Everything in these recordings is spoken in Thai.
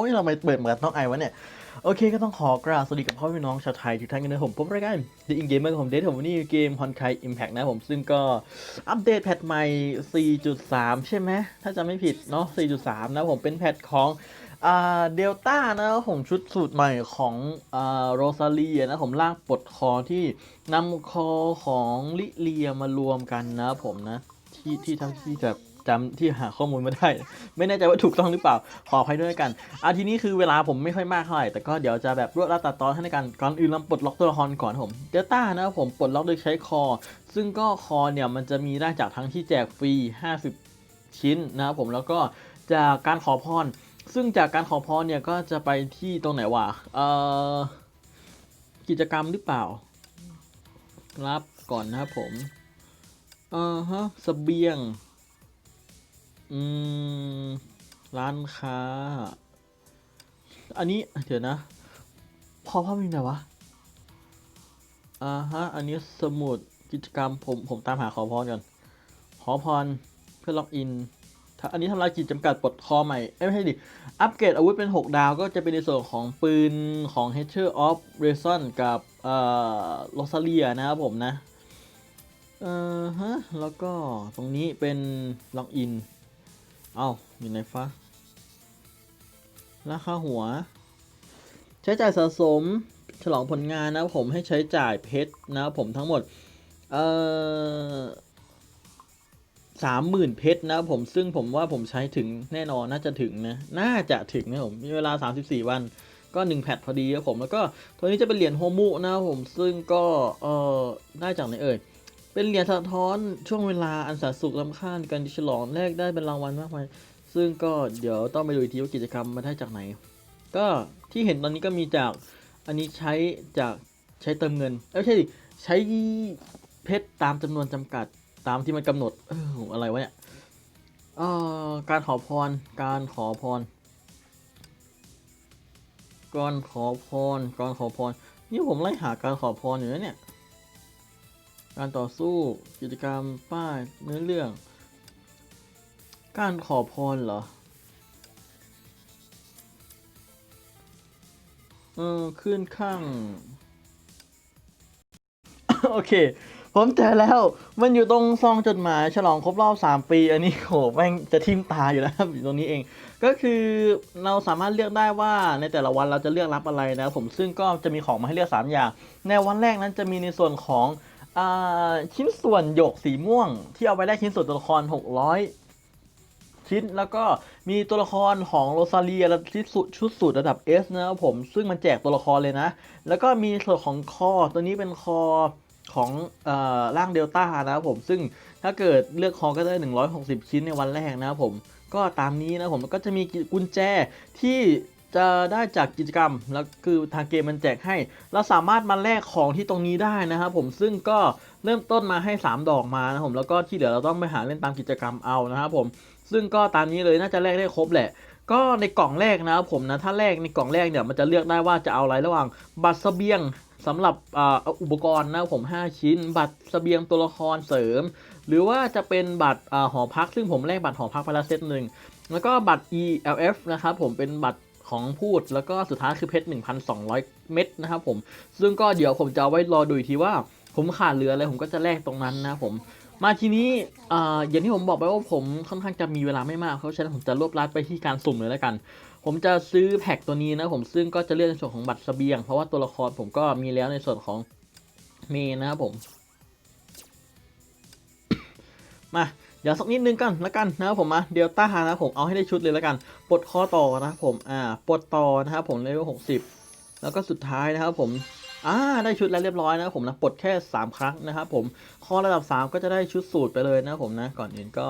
อ้ยเราไม่เปิดเหมือนน้องไอวะเนี่ย โอเคก็ต้องขอกราบสวัสดีกับพ่อพี่น้องชาวไทยทุกท่านกันนะผมผมรายการ The In Gamer ของผมเดทผมวันนี้เกม h o n k a i Impact นะผมซึ่งก็อัปเดตแพทใหม่ 4.3 ใช่ไหมถ้าจำไม่ผิดเนาะ 4.3 นะผมเป็นแพทของเดลต้านะผมชุดสูตรใหม่ของโรซาเลียนะผมลากปลดคอที่นำคอของลิเลียมารวมกันนะผมนะ ที่ที่ทั้งที่แบบ จำที่หาข้อมูลม่ได้ ไม่แน่ใจว่าถูกต้องหรือเปล่า ขออภัยด้วยกันอะทีนี้คือเวลาผมไม่ค่อยมากเท่าไหร่แต่ก็เดี๋ยวจะแบบรวดรัดตัดตอนให้ในกันก่อนอื่นเราปลดล็อกตัวละครก่อนผมเดลต้านะครับผมปลดล็อกโดยใช้คอ ซึ่งก็คอเนี่ยมันจะมีได้จากทั้งที่แจกฟรี 50 ชิ้นนะครับผมแล้วก็จากการขอพร ซึ่งจากการขอพรเนี่ยก็จะไปที่ตรงไหนวะเอ่อกิจกรรมหรือเปล่า รับก่อนนะครับผมอ่าฮะเสเบียง อืม ร้านค้า อันนี้เดี๋ยวนะ พอพ่อมีไหนวะ อ่าฮะ อันนี้สมุดกิจกรรมผมผมตามหาขอพรก่อนขอพรเพื่อล็อกอินถ้าอันนี้ทำลายกิจจำกัดปลดคอใหม่เอ้ยไม่ใช่ดิ อัปเกรดอาวุธเป็น 6 ดาวก็จะเป็นในส่วนของปืนของ h e t c h e r of r a s o n กับเอ่อโรซาเลียนะครับผมนะ เอ่อฮะ แล้วก็ตรงนี้เป็นล็อกอิน เอาอยู่ไหนฟ้า ราคาหัว ใช้จ่ายสะสมฉลองผลงานนะผมให้ใช้จ่ายเพชรนะผมทั้งหมด เอ่อสามหมื่นเพชรนะผมซึ่งผมว่าผมใช้ถึงแน่นอนน่าจะถึงนะ น่าจะถึงนะผมมีเวลา 34 วันก็1แพทพอดีครับผมแล้วก็ตัวนี้จะเป็นเหรียญโฮมุนะผมซึ่งก็เอ่อได้จากไหนเอ่ย เป็นเหรียญสะท้อนช่วงเวลาอันสาสุขลำค่าญการฉลองแลกได้เป็นรางวัลมากมายซึ่งก็เดี๋ยวต้องไปดูอีกทีว่ากิจกรรมมาได้จากไหน ก็ที่เห็นตอนนี้ก็มีจากอันนี้ใช้จากใช้เติมเงินเอ้ยไม่ใช่ดิใช้เพชรตามจำนวนจำกัดตามที่มันกำหนดอออะไรวะเนี่ยเอ่อการขอพร การขอพรการขอพรการขอพรนี่ผมไล่หาการขอพรอยู่นะเนี่ย การต่อสู้กิจกรรมป้ายเนื้อเรื่อง การขอพรเหรอ เออขึ้นข้าง โอเค ผมเจอแล้ว มันอยู่ตรงซองจดหมายฉลองครบรอบ 3 ปี อันนี้โหแม่งจะทิ่มตาอยู่แล้วอยู่ตรงนี้เอง ก็คือเราสามารถเลือกได้ว่าในแต่ละวันเราจะเลือกรับอะไรนะผมซึ่งก็จะมีของมาให้เลือก 3 อย่าง ในวันแรกนั้นจะมีในส่วนของ ชิ้นส่วนหยกสีม่วง ที่เอาไปได้ชิ้นส่วนตัวละคร 600 ชิ้นแล้วก็มีตัวละครของโรซาเลียและที่สุดชุดสูตระดับ S นะครับผม ซึ่งมันแจกตัวละครเลยนะ แล้วก็มีส่วนของคอตัวนี้เป็นคอของอร่างเดลต้านะครับผม ซึ่งถ้าเกิดเลือกคอก็ได้ 160 ชิ้นในวันแรกนะครับผมก็ตามนี้นะผมก็จะมีกุญแจที่ จะได้จากกิจกรรมแล้วคือทางเกมมันแจกให้ เราสามารถมาแลกของที่ตรงนี้ได้นะครับผมซึ่งก็เริ่มต้นมาให้ 3 ดอกมานะครับผมแล้วก็ที่เหลือเราต้องไปหาเล่นตามกิจกรรมเอานะครับผมซึ่งก็ตามนี้เลยน่าจะแลกได้ครบแหละ ก็ในกล่องแรกนะครับผมนะถ้าแรกในกล่องแรกเนี่ยมันจะเลือกได้ว่าจะเอาอะไรระหว่างบัตรเสบียงสำหรับอ่าอุปกรณ์นะผม 5 ชิ้น บัตรเสบียงตัวละครเสริม หรือว่าจะเป็นบัตรอ่าหอพัก ซึ่งผมแลกบัตรหอพักไปแล้วเซตหนึ่งแล้วก็บัตร ELF นะครับผมเป็นบัตร ของพูดแล้วก็สุดท้ายคือเพชร 1,200 เม็ดนะครับผม ซึ่งก็เดี๋ยวผมจะไว้รอดูอีกทีว่า ผมขาดเหลืออะไรผมก็จะแลกตรงนั้นนะผมมาทีนี้ออย่างที่ผมบอกไปว่าผมค่อนข้างจะมีเวลาไม่มากเพราะฉะนั้นผมจะรวบรัดไปที่การสุ่มเลยแล้วกัน ผมจะซื้อแพ็กตัวนี้นะผมซึ่งก็จะเลือกในส่วนของบัตรเสบียง เพราะว่าตัวละครผมก็มีแล้วในส่วนของเมนะครับผม มา เดี๋ยวสักนิดนึงกันแล้วกันนะครับผมมาเดลต้านะครับผมเอาให้ได้ชุดเลยแล้วกันปลดคอต่อนะครับผมอ่าปลดต่อนะครับผมเลเวลหกสิบแล้วก็สุดท้ายนะครับผมอ่าได้ชุดแล้วเรียบร้อยนะครับผมนะปลดแค่ 3 ครั้งนะครับผมคอระดับ 3 ก็จะได้ชุดสูตรไปเลยนะครับผมนะก่อนอื่นก็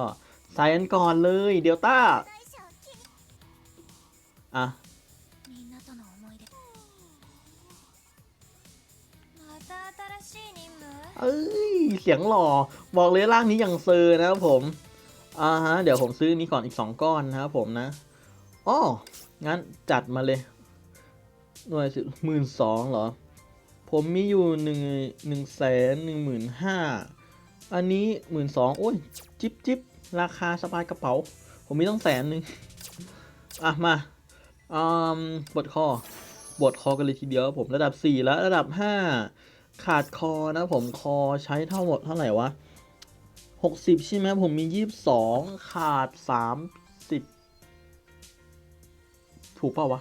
ใส่กันก่อนเลยเดลต้าอะ เอ้ย เสียงหล่อ บอกเลยร่างนี้อย่างเซอร์นะครับผม อ่าฮะ เดี๋ยวผมซื้อนี้ก่อนอีก 2 ก้อนนะครับผมนะอ้องั้นจัดมาเลย หน่วยสิหมื่นสองเหรอ ผมมีอยู่หนึ่งหนึ่งแสนหนึ่งหมื่นห้าอันนี้หมื่นสองโอ้ย จิบจิบราคาสบายกระเป๋า ผมมีต้องแสนหนึ่งอะ มาอืมปวดคอบวดคอกันเลยทีเดียวครับผมระดับ 4 แล้ว ระดับ 5 ขาดคอนะผมคอใช้เท่าหมดเท่าไหร่วะ60ใช่ไหมผมมี22ขาด30ถูกเปล่าวะ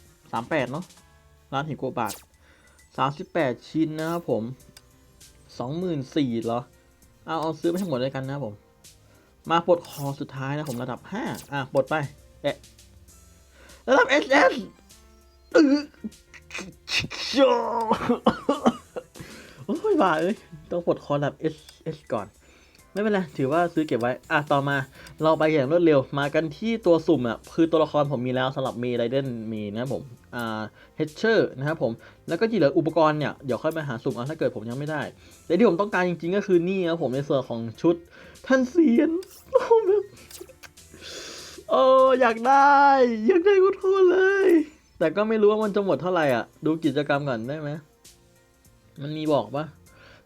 38เนาะร้านหินกว่ามสิบาท38ชิ้นนะครับผม24,000เหรอ เอาเอาซื้อไปให้หมดเลยกันนะผม มาปลดคอสุดท้ายนะผมระดับ5อะปลดไป เอ๊ะระดับ SS เออ โยโอ้ยบ้าเอ้ย ต้องปลดคอระดับ SS ก่อน ไม่เป็นไร ถือว่าซื้อเก็บไว้ อะ ต่อมา เราไปอย่างรวดเร็ว มากันที่ตัวสุ่มอะ คือตัวละครผมมีแล้วสำหรับมีไรเดนมีนะผม อ่า เฮเชอร์นะครับผม แล้วก็ที่เหลืออุปกรณ์เนี่ย เดี๋ยวค่อยไปหาสุ่มเอาถ้าเกิดผมยังไม่ได้ แต่ที่ผมต้องการจริงๆก็คือนี่ครับผมในส่วนของชุดท่านเซียนโอ้แบบโอ้อยากได้ อยากได้ก็โทษเลย แต่ก็ไม่รู้ว่ามันจะหมดเท่าไหร่อะ ดูกิจกรรมก่อนได้ไหมมันมีบอกปะ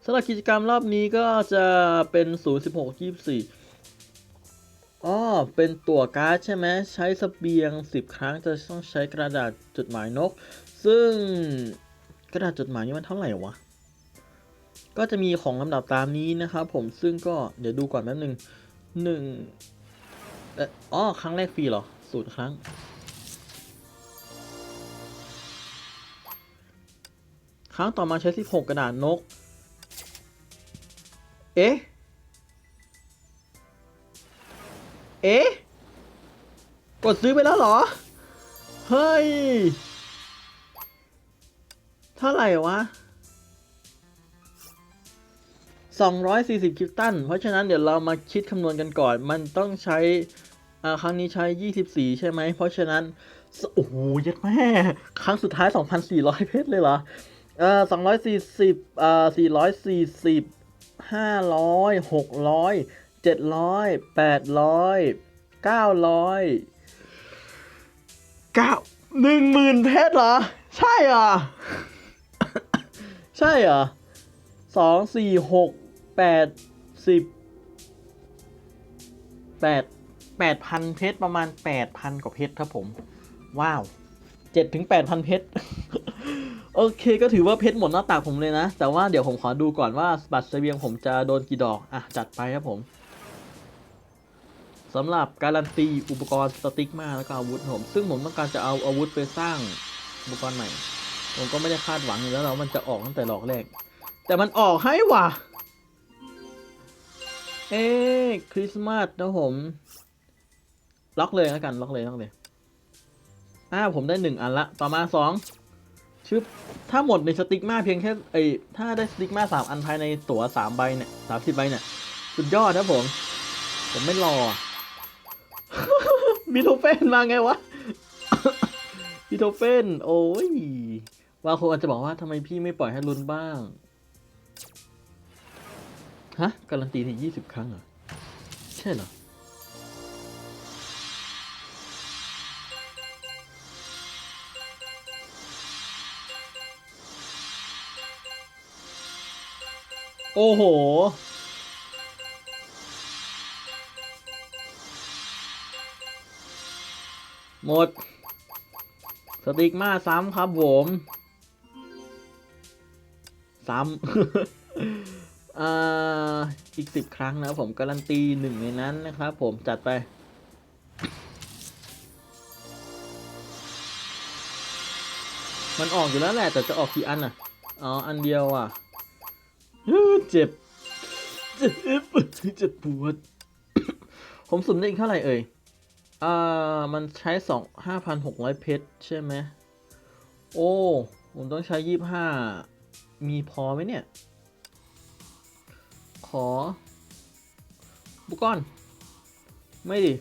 สำหรับกิจกรรมรอบนี้ก็จะเป็น0 16 24อ๋อเป็นตั๋วการ์ดใช่ไหมใช้สเบียง 10 ครั้งจะต้องใช้กระดาษจดหมายนก ซึ่งกระดาษจดหมายนี่มันเท่าไหร่วะ ก็จะมีของลำดับตามนี้นะครับผมซึ่งก็เดี๋ยวดูก่อนแป๊บหนึ่งหนึ่งเอออ๋อครั้งแรกฟรีเหรอศูนย์ครั้ง ครั้งต่อมาใช้ 16 กระดาษนก เอ๊ะ เอ๊ะ กดซื้อไปแล้วเหรอ เฮ้ย เท่าไหร่วะ 240คริปตัน เพราะฉะนั้นเดี๋ยวเรามาคิดคำนวณกันก่อน มันต้องใช้อ่าครั้งนี้ใช้ 24 ใช่ไหม เพราะฉะนั้น โอ้โหยัดแม่ ครั้งสุดท้าย 2,400 เพชรเลยเหรอ เอ่อสองร้อยสี่สิบเอ่อสี่ร้อยสี่สิบห้าร้อยหกร้อยเจ็ดร้อยแปดร้อยเก้าร้อยเก้าหนึ่งหมื่นเพชรเหรอ ใช่เหรอ ใช่เหรอสองสี่หกแปดสิบแปดแปดพันเพชรประมาณแปดพันกว่าเพชรครับผม ว้าว เจ็ดถึงแปดพันเพชร โอเคก็ถือว่าเพชรหมดหน้าตากผมเลยนะ แต่ว่าเดี๋ยวผมขอดูก่อนว่าบัตรเสบียงผมจะโดนกี่ดอก อะ จัดไปครับผมสำหรับการันตีอุปกรณ์สติ๊กมาแล้วก็อาวุธผม ซึ่งผมต้องการจะเอาอาวุธไปสร้างอุปกรณ์ใหม่ ผมก็ไม่ได้คาดหวังอยู่แล้วเรามันจะออกตั้งแต่ดอกแรก แต่มันออกให้ว่ะ เอ๊คริสต์มาสนะผม ล็อกเลยแล้วกัน ล็อกเลยล็อกเลย อ่าผมได้หนึ่งอันละ ต่อมาสองชึบถ้าหมดในสติ๊กมาเพียงแค่ไอยถ้าได้สติ๊กมาสามอันภายในตั๋วสามใบเนี่ยสามสิบใบเนี่ย สุดยอดนะผม ผมไม่รอ มีโทเฟนมาไงวะมีโทเฟน โอ้ยว่าคนอาจจะบอกว่าทำไมพี่ไม่ปล่อยให้ลุ้นบ้าง ฮะ การันตีที่ยี่สิบครั้งเหรอ ใช่เหรอ โอ้โห หมด สติกมาซ้ำครับผมซ้ำอีกสิบครั้งนะครับผมการันตีหนึ่งในนั้นนะครับผมจัดไปมันออกอยู่แล้วแหละแต่จะออกกี่อันอะ อ๋อ อันเดียวอะ เจ็บ เจ็บเจ็บปวด ผมสุ่มได้อีกเท่าไหร่เอ่ย อ่า มันใช้สองห้าพันหกร้อยเพชรใช่ไหม โอ้ ผมต้องใช้ยี่ห้า มีพอไหมเนี่ย ขอ บุกอน ไม่ดิ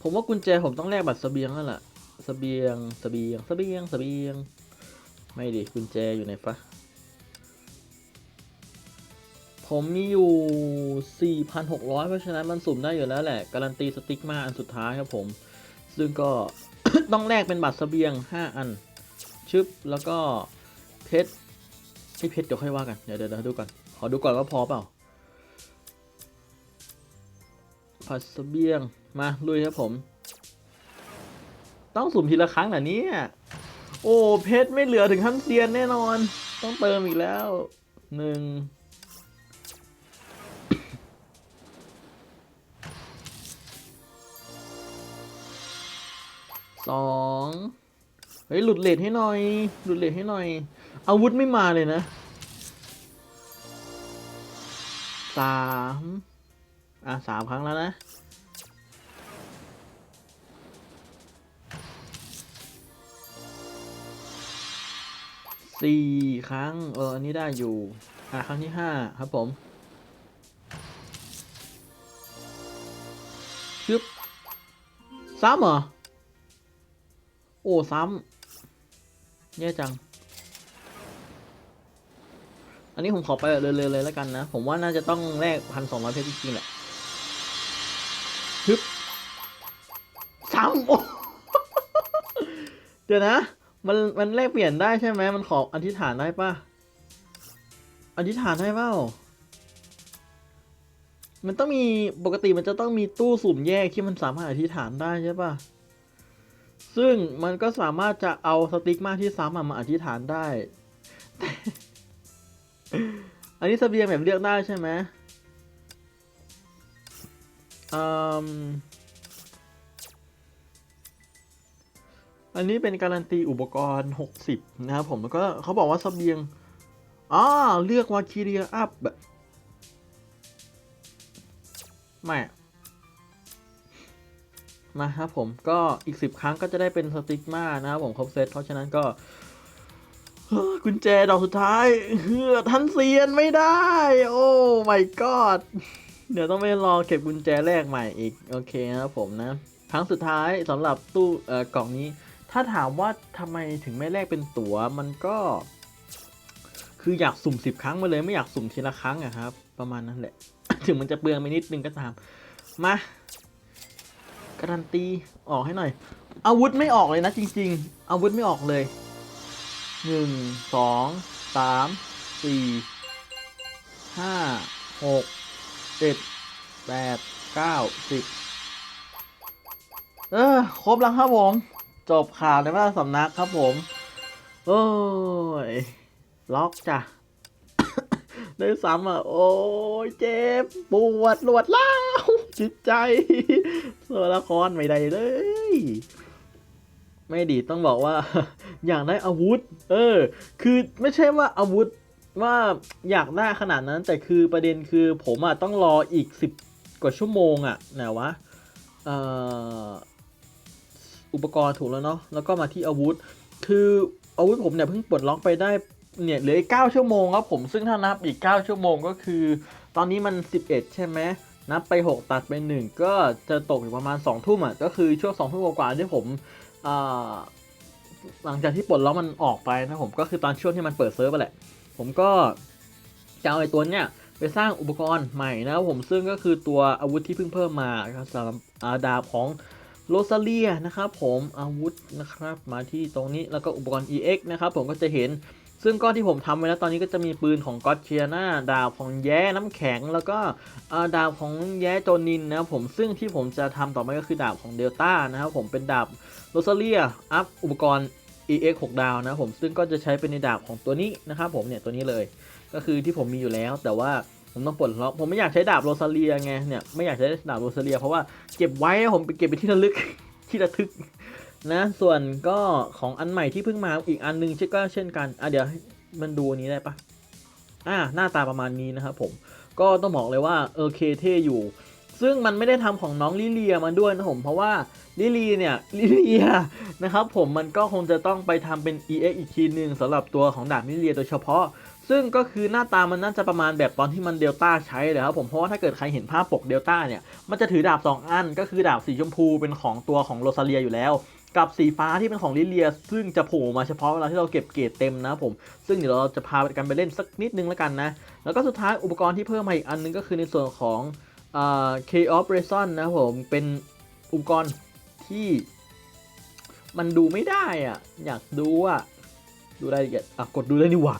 ผมว่ากุญแจผมต้องแลกบัตรสเสบียงแล้วล่ะเสบียงสเสบียงสเสบียงสเสบียง ไม่ดิ กุญแจอยู่ไหนฟะ ผมมีอยู่ 4,600 เพราะฉะนั้นมันสุ่มได้อยู่แล้วแหละ การันตีสติ๊กมาอันสุดท้ายครับผม ซึ่งก็ต้องแลกเป็นบัตรเสบียง 5 อัน ชึบ แล้วก็เพชรไอ้เพชรเดี๋ยวค่อยว่ากันเดี๋ยวเดี๋ยวเดี๋ยวดูก่อน ขอดูก่อนว่าพอเปล่าผัดเสบียง มา ลุยครับผม ต้องสุ่มทีละครั้งเหรอเนี่ย โอ้ เพชรไม่เหลือถึงขั้นเซียนแน่นอน ต้องเติมอีกแล้วหนึ่ง สองเฮ้ยหลุดเลทให้หน่อย หลุดเลทให้หน่อย อาวุธไม่มาเลยนะสามอะสามครั้งแล้วนะ สี่ครั้ง เออ อันนี้ได้อยู่ อะ ครั้งที่ห้าครับผมชึบซ้ำเหรอ อ้ซ้ำแย่จัง อันนี้ผมขอไปแบบเร็วๆเลยแล้วกันนะ ผมว่าน่าจะต้องแลกพันสองร้อยเพชรจริงๆแหละฮึบซ้ำโอ้เดี๋ยวนะ มันมันแลกเปลี่ยนได้ใช่ไหมมันขออธิษฐานได้ปะอธิษฐานได้เปล่ามันต้องมีปกติมันจะต้องมีตู้สุ่มแยกที่มันสามารถอธิษฐานได้ใช่ปะ ซึ่งมันก็สามารถจะเอาสติ๊กมาที่ซ้ำมาอธิษฐานได้ อันนี้สเสบียงแบบเลือกได้ใช่ไหมอืมอันนี้เป็นการันตีอุปกรณ์ 60 นะครับผมแล้วก็เขาบอกว่าสเสบียงอ๋อเลือกวาคิเรียอัพแบบไม่ มาครับผมก็อีก 10 ครั้งก็จะได้เป็นสติกมานะครับผมครบเซตเพราะฉะนั้นก็กุญแจดอกสุดท้ายเฮือทันเซียนไม่ได้ โอ้ my god เดี๋ยวต้องไปรอเก็บกุญแจแรกใหม่อีก โอเคนะครับผมนะ ครั้งสุดท้ายสำหรับตู้เอ่อกล่องนี้ ถ้าถามว่าทำไมถึงไม่แลกเป็นตั๋วมันก็ คืออยากสุ่มสิบครั้งมาเลยไม่อยากสุ่มทีละครั้งอะครับ ประมาณนั้นแหละ ถึงมันจะเปลืองไปนิดนึงก็ตาม มา การันตีออกให้หน่อย อาวุธไม่ออกเลยนะจริง ๆ อาวุธไม่ออกเลยหนึ่งสองสามสี่ห้าหกเจ็ดแปดเก้าสิบเออครบแล้วครับผม จบข่าวในพระสำนักครับผม โอ้ย ล็อกจ้ะ ได้ซ้ำอะ โอ้ยเจ็บ ปวดรวดเล้าวจิตใจตัวละครไม่ได้เลย ไม่ดีต้องบอกว่า อยากได้อาวุธ เออ คือไม่ใช่ว่าอาวุธว่าอยากได้ขนาดนั้นแต่คือประเด็นคือผมอะต้องรออีกสิบกว่าชั่วโมงอะไหนวะเอ่ออุปกรณ์ถูกแล้วเนาะแล้วก็มาที่อาวุธ คืออาวุธผมเนี่ยเพิ่งปลดล็อกไปได้ เนี่ยเหลืออีก 9 ชั่วโมงครับผมซึ่งถ้านับอีก 9 ชั่วโมงก็คือ ตอนนี้มัน 11 ใช่ไหมนับไป 6 ตัดไป 1 ก็จะตกอยู่ประมาณ 2 ทุ่มอะก็คือช่วง 2 ทุ่มกว่าๆที่ผมหลังจากที่ปลดล็อกมันออกไปนะผมก็คือตอนช่วงที่มันเปิดเซิร์ฟไปแหละ ผมก็จะเอาไอ้ตัวเนี้ยไปสร้างอุปกรณ์ใหม่นะครับผมซึ่งก็คือตัวอาวุธที่เพิ่งเพิ่มมาครับสำหรับดาบของโรซาเลียนะครับผมอาวุธนะครับมาที่ตรงนี้แล้วก็อุปกรณ์ EX นะครับผมก็จะเห็น ซึ่งก้อนที่ผมทำไว้แล้วตอนนี้ก็จะมีปืนของก็อตเชียนาดาบของแย้น้ำแข็ง แล้วก็ดาบของแย้โจนินนะครับผมซึ่งที่ผมจะทำต่อไปก็คือดาบของเดลต้านะครับผมเป็นดาบโรซาเลียอัพอุปกรณ์ EX 6 ดาวนะครับผมซึ่งก็จะใช้เป็นในดาบของตัวนี้นะครับผมเนี่ยตัวนี้เลยก็คือที่ผมมีอยู่แล้วแต่ว่าผมต้องปลดล็อกผมไม่อยากใช้ดาบโรซาเลียไงเนี่ยไม่อยากใช้ดาบโรซาเลียเพราะว่าเก็บไว้ผมไปเก็บไปที่ระลึกที่ระทึก นะส่วนก็ของอันใหม่ที่เพิ่งมาอีกอันนึงเช่นก็เช่นกันอะเดี๋ยวมันดูนี้ได้ปะอ่าหน้าตาประมาณนี้นะครับผมก็ต้องบอกเลยว่าเออเคเท่อยู่ ซึ่งมันไม่ได้ทำของน้องลิเลียมาด้วยนะผมเพราะว่าลิลีเนี่ยลิเลียนะครับผมมันก็คงจะต้องไปทำเป็น EX อีกทีหนึ่งสำหรับตัวของดาบลิเลียโดยเฉพาะ ซึ่งก็คือหน้าตามันน่าจะประมาณแบบตอนที่มันเดลต้าใช้เลยครับผมเพราะว่าถ้าเกิดใครเห็นภาพปกเดลต้าเนี่ยมันจะถือดาบ 2 อันก็คือดาบสีชมพูเป็นของตัวของโรซาเลียอยู่แล้ว กับสีฟ้าที่เป็นของลิเลีย ซึ่งจะโผล่มาเฉพาะเวลาที่เราเก็บเกรดเต็มนะผม ซึ่งเดี๋ยวเราจะพากันไปเล่นสักนิดนึงแล้วกันนะ แล้วก็สุดท้ายอุปกรณ์ที่เพิ่มมาอีกอันนึงก็คือในส่วนของเอ่า K of r a s o n นะผมเป็นอุปกรณ์ที่มันดูไม่ได้อะ อยากดูอะ ดูรายละเอียดอะกดดูได้นี่หว่า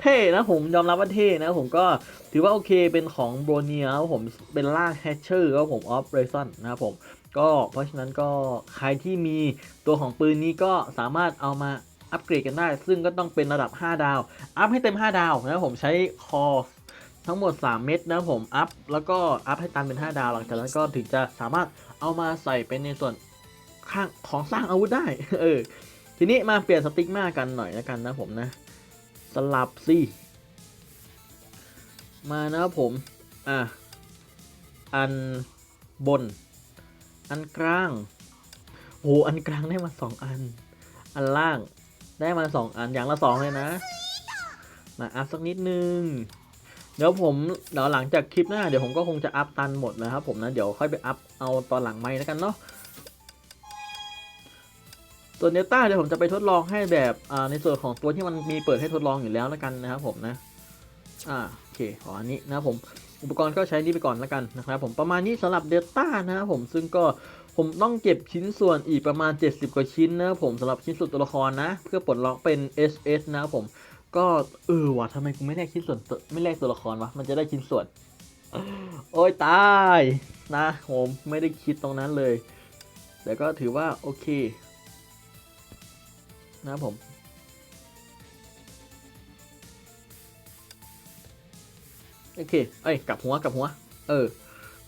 เท่นะผมยอมรับว่าเท่นะผมก็ถือว่าโอเคเป็นของโบรเนียครับผมเป็นล่างแฮชเชอร์ครับผมออฟเรซันนะครับผม ก็เพราะฉะนั้นก็ใครที่มีตัวของปืนนี้ก็สามารถเอามาอัปเกรดกันได้ ซึ่งก็ต้องเป็นระดับ 5 ดาว อัพให้เต็ม 5 ดาวนะผมใช้คอทั้งหมด 3 เม็ดนะผมอัพแล้วก็อัพให้ตันเป็น 5 ดาวหลังจากนั้นก็ถึงจะสามารถเอามาใส่เป็นในส่วนข้างของสร้างอาวุธได้ เออ ทีนี้มาเปลี่ยนสติ๊กมากันหน่อยแล้วกันนะผมนะ สลับสิมานะผม อะ อันบน อันกลางโอ้อันกลางได้มาสองอัน อันล่างได้มาสองอันอย่างละสองเลยนะ มาอัพสักนิดนึง เดี๋ยวผมเดี๋ยวหลังจากคลิปหน้าเดี๋ยวผมก็คงจะอัพตันหมดนะครับผมนะเดี๋ยวค่อยไปอัพเอาตอนหลังไม้แล้วกันเนาะส่วนเดลต้าเดี๋ยวผมจะไปทดลองให้แบบในส่วนของตัวที่มันมีเปิดให้ทดลองอยู่แล้วแล้วกันนะครับผมนะ อ่าโอเคขออันนี้นะผม อุปกรณ์ก็ใช้นี่ไปก่อนแล้วกันนะครับผมประมาณนี้สำหรับเดลต้านะครับผมซึ่งก็ผมต้องเก็บชิ้นส่วนอีกประมาณ 70 กว่าชิ้นนะครับผมสำหรับชิ้นส่วนตัวละครนะ เพื่อปลดล็อกเป็น SS นะครับผมก็เออว่ะทำไมกูไม่แลกชิ้นส่วนไม่แลกตัวละครวะมันจะได้ชิ้นส่วน โอ้ยตายนะผมไม่ได้คิดตรงนั้นเลย แต่ก็ถือว่าโอเค นะครับผม โอเค เอ้ย กลับหัวกลับหัว เออ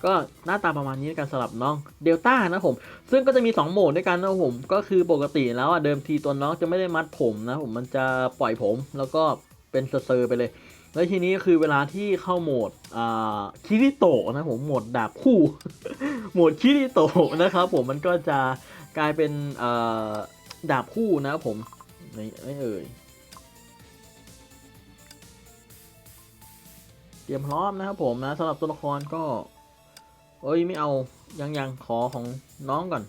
ก็หน้าตาประมาณนี้ในการสลับน้องเดลต้านะผม ซึ่งก็จะมี 2 โหมดด้วยกันนะผม ก็คือปกติแล้วอะเดิมทีตัวน้องจะไม่ได้มัดผมนะผมมันจะปล่อยผมแล้วก็เป็นเซอร์ไปเลย แล้วทีนี้คือเวลาที่เข้าโหมดอ่าคิริโตะนะผมโหมดดาบคู่ โหมดคิริโตะนะครับผมมันก็จะกลายเป็นอ่อดาบคู่นะผมไม่เอ่ย เตรียมพร้อมนะครับผมนะสำหรับตัวละครก็ เอ้ยไม่เอายังยังขอของน้องก่อน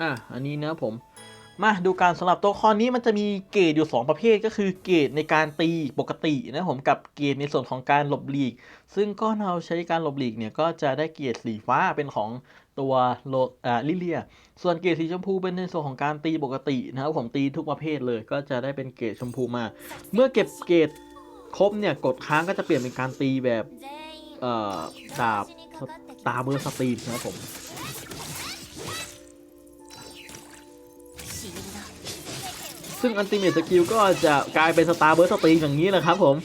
อะอันนี้นะผม มาดูการสำหรับตัวละครนี้มันจะมีเกรดอยู่ 2 ประเภทก็คือเกรดในการตีปกตินะผมกับเกรดในส่วนของการหลบหลีก ซึ่งก็เราใช้การหลบหลีกเนี่ยก็จะได้เกรดสีฟ้าเป็นของตัวโลอ่าลิเลีย ส่วนเกรดสีชมพูเป็นในส่วนของการตีปกตินะครับผมตีทุกประเภทเลยก็จะได้เป็นเกรดชมพูมา เมื่อเก็บเกรด ครบเนี่ยกดค้างก็จะเปลี่ยนเป็นการตีแบบดาบตาเบอร์สตรีมนะครับผมซึ่งอันติเมตสกิลก็จะกลายเป็นสตาร์เบอร์สตรีมอย่างนี้แหละครับผม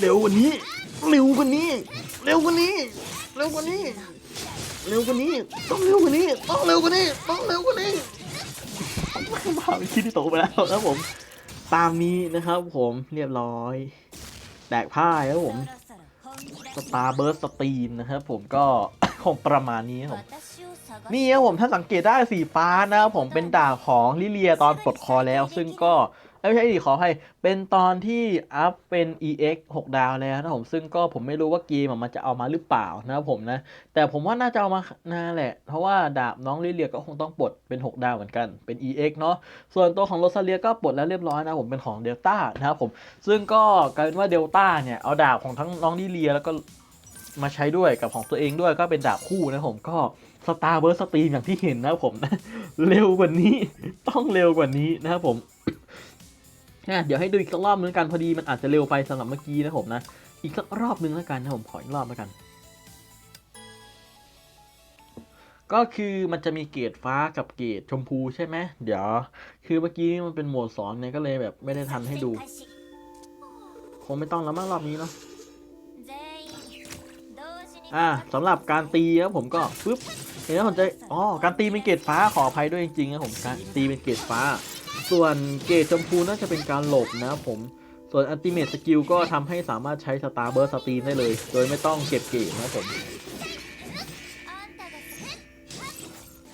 เร็วกว่านี้ เร็วกว่านี้ เร็วกว่านี้ เร็วกว่านี้ เร็วกว่านี้ ต้องเร็วกว่านี้ ต้องเร็วกว่านี้ ต้องเร็วกว่านี้มาคิดที่ตกไปแล้วครับผม ตามนี้นะครับผมเรียบร้อย แดกผ้าแล้วผม สตาร์เบิร์สสตรีมนะครับผมก็ของประมาณนี้ครับนี่ครับผมถ้าสังเกตได้สีฟ้านะครับผมเป็นดาบของลิเลียตอนปลดคอแล้ว ซึ่งก็ ไม่ใช่ดิขอให้เป็นตอนที่อัพเป็น EX 6 ดาวแล้วนะผมซึ่งก็ผมไม่รู้ว่าเกมมันจะเอามาหรือเปล่านะครับผมนะ แต่ผมว่าน่าจะเอามานาแหละ เพราะว่าดาบน้องลิเลียก็คงต้องปลดเป็น 6 ดาวเหมือนกันเป็น EX เนาะส่วนตัวของโรซาเลียก็ปลดแล้วเรียบร้อยนะผมเป็นของเดลต้านะครับผมซึ่งก็กลายเป็นว่าเดลต้าเนี่ยเอาดาบของทั้งน้องลิเลียแล้วก็มาใช้ด้วยกับของตัวเองด้วยก็เป็นดาบคู่นะผมก็สตาร์เบิร์สตรีมอย่างที่เห็นนะครับผมเร็วกว่านี้ต้องเร็วกว่านี้นะครับผม นะเดี๋ยวให้ดูอีกรอบนึงกันพอดีมันอาจจะเร็วไปสำหรับเมื่อกี้นะผมนะ อีกรอบนึงแล้วกันนะผมขออีกรอบแล้วกัน ก็คือมันจะมีเกรดฟ้ากับเกรดชมพูใช่ไหมเดี๋ยว คือเมื่อกี้นี่มันเป็นหมวดสอนเนี่ยก็เลยแบบไม่ได้ทันให้ดู คงไม่ต้องแล้วมั้งรอบนี้เนาะอ่าสำหรับการตีครับผมก็ปึ๊บ เดี๋ยวผมจะอ๋อ การตีเป็นเกตฟ้าขออภัยด้วยจริงๆนะผมการตีเป็นเกตฟ้า ส่วนเกตชมพูน่าจะเป็นการหลบนะผม ส่วนอัลติเมทสกิลก็ทำให้สามารถใช้สตาร์เบอร์สตีนได้เลย โดยไม่ต้องเก็บเกตนะผม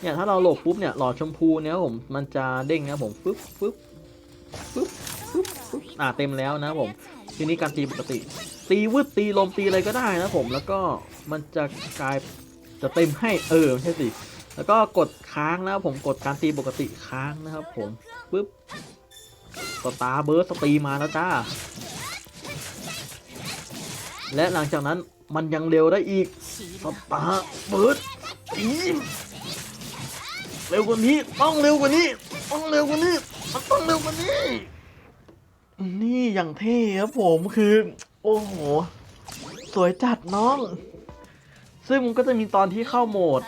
เนี่ยถ้าเราหลบปุ๊บเนี่ยหลอดชมพูเนี่ยผมมันจะเด้งนะผมปึ๊บปึ๊บปึ๊บปึ๊บปึ๊บอ่าเต็มแล้วนะผม ทีนี้การตีปกติ ตีวืดตีลมตีอะไรก็ได้นะผมแล้วก็มันจะกลาย จะเต็มให้เออไม่ใช่สิ แล้วก็กดค้างนะผมกดการตีปกติค้างนะครับผมปึ๊บสตาร์เบิร์สตีมาแล้วจ้า และหลังจากนั้นมันยังเร็วได้อีกสตาร์เบิร์สตีมเร็วกว่านี้ต้องเร็วกว่านี้ ต้องเร็วกว่านี้มันต้องเร็วกว่านี้ นี่อย่างเท่ครับผมคือ โอ้โห สวยจัดน้อง ซึ่งมันก็จะมีตอนที่เข้าโหมด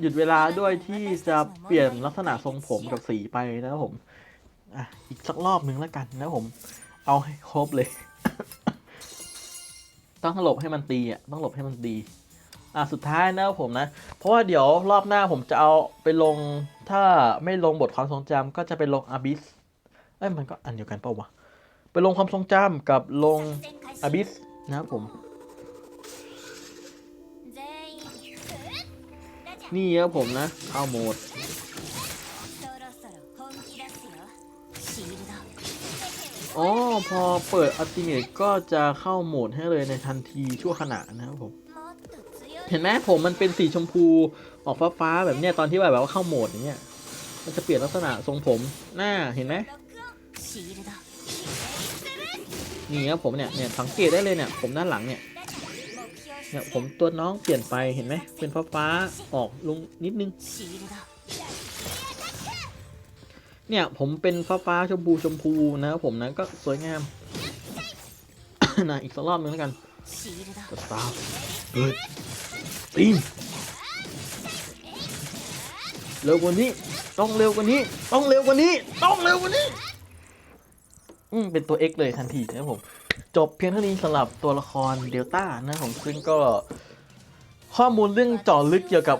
หยุดเวลาด้วยที่จะเปลี่ยนลักษณะทรงผมกับสีไปนะครับผมออีกสักรอบหนึ่งแล้วกันนะครับผม เอาให้ครบเลย ต้องหลบให้มันตีอะต้องหลบให้มันตีอะสุดท้ายนะครับผมนะ เพราะว่าเดี๋ยวรอบหน้าผมจะเอาไปลงถ้าไม่ลงบทความทรงจำก็จะไปลงอาบิสเอ้ยมันก็อันเดียวกันเปล่าวะไปลงความทรงจำกับลงอาบิสนะครับผม นี่ครับผมนะ เข้าโหมด อ๋อ พอเปิดอัลติเมตก็จะเข้าโหมดให้เลยในทันทีชั่วขณะนะครับผม เห็นไหมผมมันเป็นสีชมพูออกฟ้าๆแบบเนี้ยตอนที่แบบว่าเข้าโหมดเนี้ย มันจะเปลี่ยนลักษณะทรงผมหน้าเห็นไหมนี่ครับผมเนี่ยเนี่ยสังเกตได้เลยเนี่ยผมด้านหลังเนี่ย เนี่ยผมตัวน้องเปลี่ยนไปเห็นไหมเป็นฟ้าฟ้าออกลงนิดนึง เนี่ยผมเป็นฟ้าฟ้าชมพูชมพูนะครับผมนะก็สวยงามนะอีกสักรอบนึงแล้วกันกดตาเกิดตีมเร็วกว่านี้ ต้องเร็วกว่านี้ ต้องเร็วกว่านี้ ต้องเร็วกว่านี้ อืมเป็นตัวเอ็กเลยทันทีนะครับผม จบเพียงเท่านี้สำหรับตัวละครเดลต้านะครับผมซึ่งก็ข้อมูลเรื่องเจาะลึกเกี่ยวกับ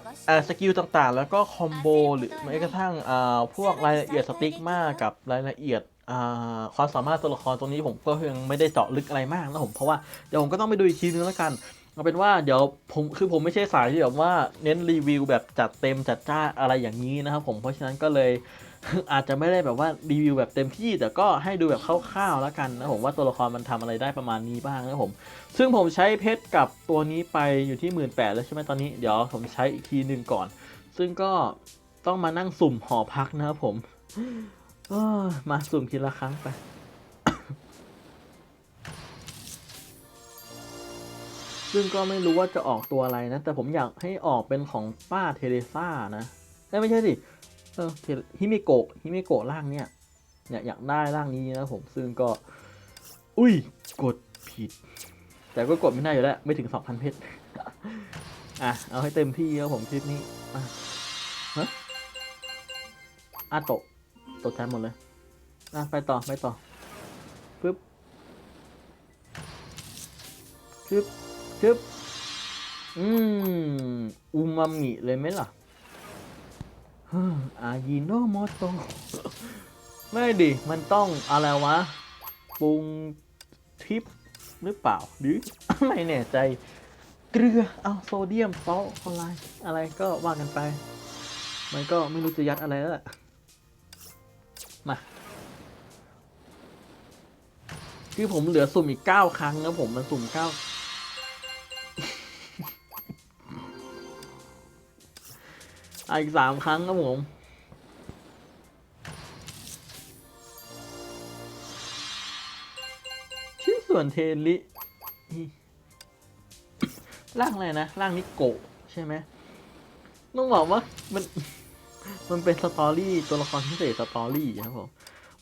สกิลต่างๆ แล้วก็คอมโบหรือแม้กระทั่งพวกรายละเอียดสติ๊กมากับรายละเอียดความสามารถตัวละครตรงนี้ผมก็ยังไม่ได้เจาะลึกอะไรมากนะผมเพราะว่าเดี๋ยวผมก็ต้องไปดูอีกทีนึงแล้วกันเอาเป็นว่าเดี๋ยวผมคือผมไม่ใช่สายที่แบบว่าเน้นรีวิวแบบจัดเต็มจัดจ้าอะไรอย่างนี้นะครับผมเพราะฉะนั้นก็เลย อาจจะไม่ได้แบบว่ารีวิวแบบเต็มที่ แต่ก็ให้ดูแบบคร่าวๆแล้วกันนะผมว่าตัวละครมันทำอะไรได้ประมาณนี้บ้างนะผม ซึ่งผมใช้เพชรกับตัวนี้ไปอยู่ที่1 8ื่นแแล้วใช่ไหมตอนนี้เดี๋ยวผมใช้อีกทีหนึ่งก่อน ซึ่งก็ต้องมานั่งสุ่มหอพักนะครับผมมาสุ่มทีละครั้งไปซึ่งก็ไม่รู้ว่าจะออกตัวอะไรนะ แต่ผมอยากให้ออกเป็นของป้าเทเรซ่านะไม่ใช่สิ เออทฮิมิโกะฮิมิโกะร่างเนี่ยเนี่ยอยากได้ร่างนี้นะผมซึ่งก็ อุ้ยกดผิด แต่ก็กดไม่ได้อยู่แล้ว ไม่ถึง 2,000 เพชรอะ เอาให้เต็มที่ครับผมคลิปนี้อะฮะอะตกตกใจหมดเลยอะไปต่อไปต่อปึ๊บชึบชึบอืมอูมามิเลยไหมล่ะ อายิโนโมโตไม่ดิ มันต้องอะไรวะ ปรุงทิปหรือเปล่า หรือไม่แน่ใจ เกลือ เอาโซเดียมซอสอะไรอะไรก็ว่ากันไป มันก็ไม่รู้จะยัดอะไรแล้วมาคือผมเหลือสุ่มอีก 9 ครั้งนะผมมันสุ่ม 9 อีกสามครั้งครับผมชิ้นส่วนเทนลิร่างอะไรนะร่างนิโกะใช่ไหมต้องบอกว่ามันมันเป็นสตอรี่ตัวละครพิเศษสตอรี่ครับผม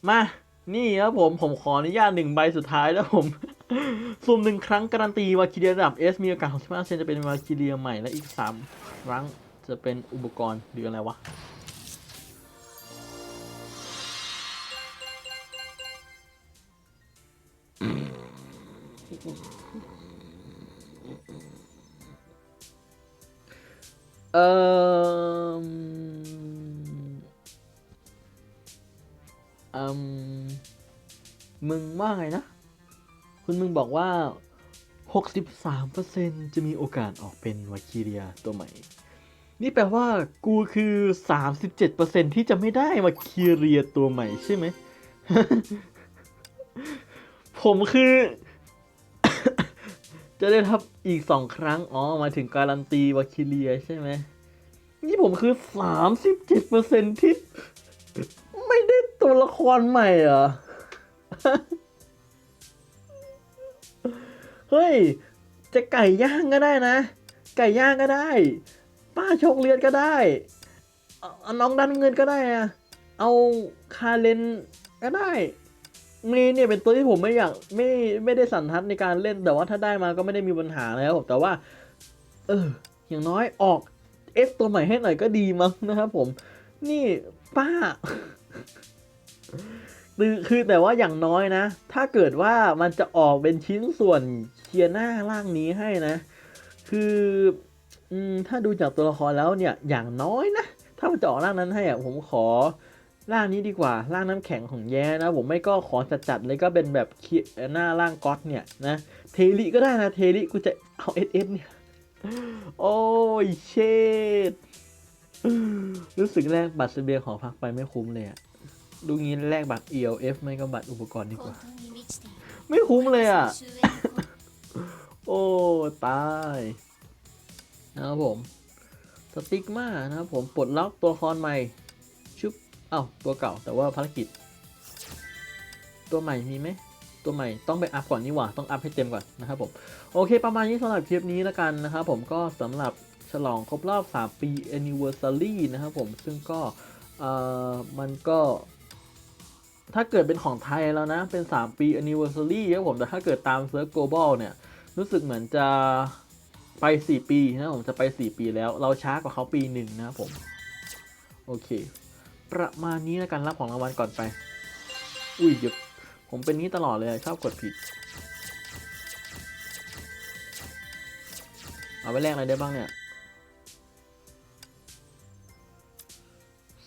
มา นี่ครับผมผมขออนุญาตหนึ่งใบสุดท้ายแล้วผมสุ่มหนึ่งครั้งการันตีวาคิเรียระดับ S มีโอกาสของ15เซนจะเป็นวาคิเรียใหม่และอีก3ครั้ง จะเป็นอุปกรณ์หรืออะไรวะ เอออืมมึงว่าไงนะ คุณมึงบอกว่า 63%จะมีโอกาสออกเป็นวาคิเรียตัวใหม่ นี่แปลว่ากูคือ 37%ที่จะไม่ได้วาคิเรียตัวใหม่ใช่ไหม ผมคือ จะได้รับอีกสองครั้ง อ๋อ มาถึงการันตีวาคิเลียใช่ไหม นี่ผมคือสามสิบเจ็ดเปอร์เซ็นที่ ไม่ได้ตัวละครใหม่เหรอ เฮ้ย จะไก่ย่างก็ได้นะ ไก่ย่างก็ได้ ป้าโชคเลือดก็ได้เอาเอน้องดันเงินก็ได้อะเอาคาเลนก็ได้เมย์เนี่ยเป็นตัวที่ผมไม่อยากไม่ไม่ได้สันทัดในการเล่นแต่ว่าถ้าได้มาก็ไม่ได้มีปัญหาแล้วแต่ว่า เออ อย่างน้อยออก F ตัวใหม่ให้หน่อยก็ดีมั้งนะครับผม นี่ป้าคือคือแต่ว่าอย่างน้อยนะ ถ้าเกิดว่ามันจะออกเป็นชิ้นส่วนเคียร์หน้าร่างนี้ให้นะ คือ อืมถ้าดูจากตัวละครแล้วเนี่ยอย่างน้อยนะ ถ้ามันจะออกร่างนั้นให้อะผมขอร่างนี้ดีกว่าร่างน้ำแข็งของแย่นะ ผมไม่ก็ขอจัดๆเลยก็เป็นแบบหน้าร่างก๊อตเนี่ยนะเทลิก็ได้นะเทลิกูจะเอาเอสเอสเนี่ยโอ้ยเชดรู้สึกแรกบัตรเสบียงของพักไปไม่คุ้มเลยอะดูงี้แลกบัตรเอ ELF ไม่ก็บัตรอุปกรณ์ดีกว่า ไม่คุ้มเลยอะโอ้ ตาย นะครับผมสติกมานะครับผมปลดล็อกตัวละครใหม่ชุบเอ้าตัวเก่าแต่ว่าภารกิจ ตัวใหม่มีไหมตัวใหม่ต้องไปอัพก่อนนี่หว่าต้องอัพให้เต็มก่อนนะครับผมโอเค ประมาณนี้สำหรับคลิปนี้แล้วกันนะครับผมก็สำหรับฉลองครบรอบ 3 ปี anniversary นะครับผมซึ่งก็เอ่อมันก็ ถ้าเกิดเป็นของไทยแล้วนะ เป็น 3 ปี anniversary ครับผมแต่ถ้าเกิดตามเซิร์ฟ global เนี่ย รู้สึกเหมือนจะ ไป 4 ปีนะผมจะไป 4 ปีแล้ว เราช้ากว่าเขาปีหนึ่งนะครับผม โอเค ประมาณนี้แล้วกันรับของรางวัลก่อนไป อุ้ยเดี๋ยวผมเป็นนี้ตลอดเลยชอบกดผิด เอาไว้แลกอะไรได้บ้างเนี่ย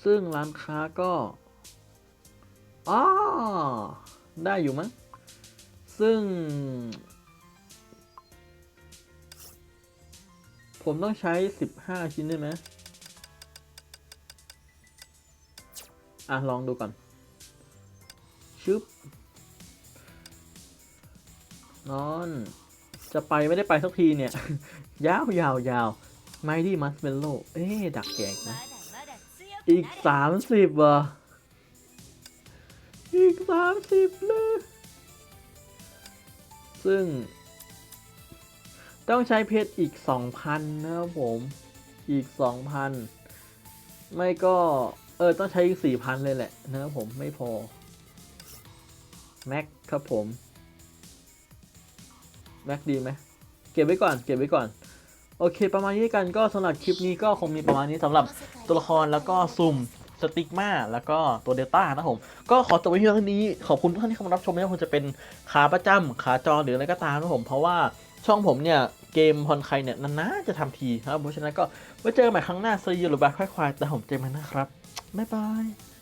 ซึ่งร้านค้าก็อ๋อได้อยู่มั้งซึ่ง ผมต้องใช้สิบห้าชิ้นได้ไหมอะ ลองดูก่อน ชึบ นอน จะไปไม่ได้ไปสักทีเนี่ย ยาวยาวยาวไมดี้มัสเมลโลเอ๊ดักแกกนะ อีกสามสิบว่ะอีกสามสิบเลย ซึ่ง ต้องใช้เพชรอีกสองพันนะครับผม อีกสองพันไม่ก็ เออ ต้องใช้อีกสี่พันเลยแหละนะครับผมไม่พอ แม็กครับผม แม็กดีไหม เก็บไว้ก่อน เก็บไว้ก่อน โอเค ประมาณนี้กันก็สำหรับคลิปนี้ก็คงมีประมาณนี้สำหรับตัวละครแล้วก็ซุ่มสติกมาแล้วก็ตัวเดลต้านะผม ก็ขอจบไว้เพียงเท่านี้ ขอบคุณทุกท่านที่เข้ามารับชมไม่ว่าคุณจะเป็นขาประจำขาจรหรืออะไรก็ตามนะผม เพราะว่า ช่องผมเนี่ย เกมฮอนไคเนี่ยนานๆจะทำทีครับเพราะฉะนั้นก็ไว้เจอกันใหม่ครั้งหน้าซีอยู่หรือแบาค่อยๆแต่ผมเจอกันนะครับ บ๊ายบาย